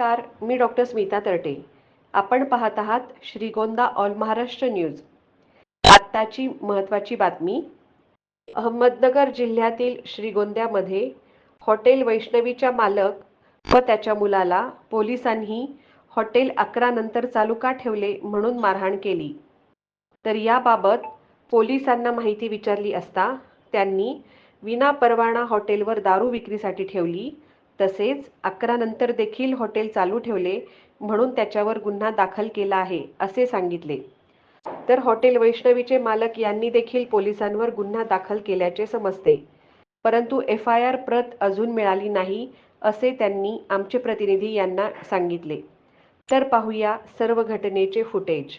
नमस्कार मी डॉक्टर स्मिता तरटे. आपण पाहत आहात श्रीगोंदा ऑल महाराष्ट्र न्यूज. आत्ताची महत्त्वाची बातमी. अहमदनगर जिल्ह्यातील श्रीगोंद्यामध्ये हॉटेल वैष्णवीच्या मालक व त्याच्या मुलाला पोलिसांनी हॉटेल अकरा नंतर चालू का ठेवले म्हणून मारहाण केली. तर याबाबत पोलिसांना माहिती विचारली असता त्यांनी विनापरवाना हॉटेलवर दारू विक्रीसाठी ठेवली तसेच अकरा नंतर देखील हॉटेल चालू ठेवले म्हणून त्याच्यावर गुन्हा दाखल केला आहे असे सांगितले. तर हॉटेल वैष्णवीचे मालक यांनी देखील पोलिसांवर गुन्हा दाखल केल्याचे समजते. परंतु एफ आय आर प्रत अजून मिळाली नाही असे त्यांनी आमचे प्रतिनिधी यांना सांगितले. तर पाहूया सर्व घटनेचे footage.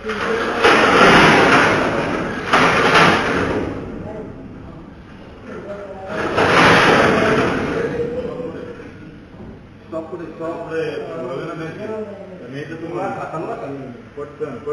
Só por isso, só, é, provavelmente, também está tomando, está no importante.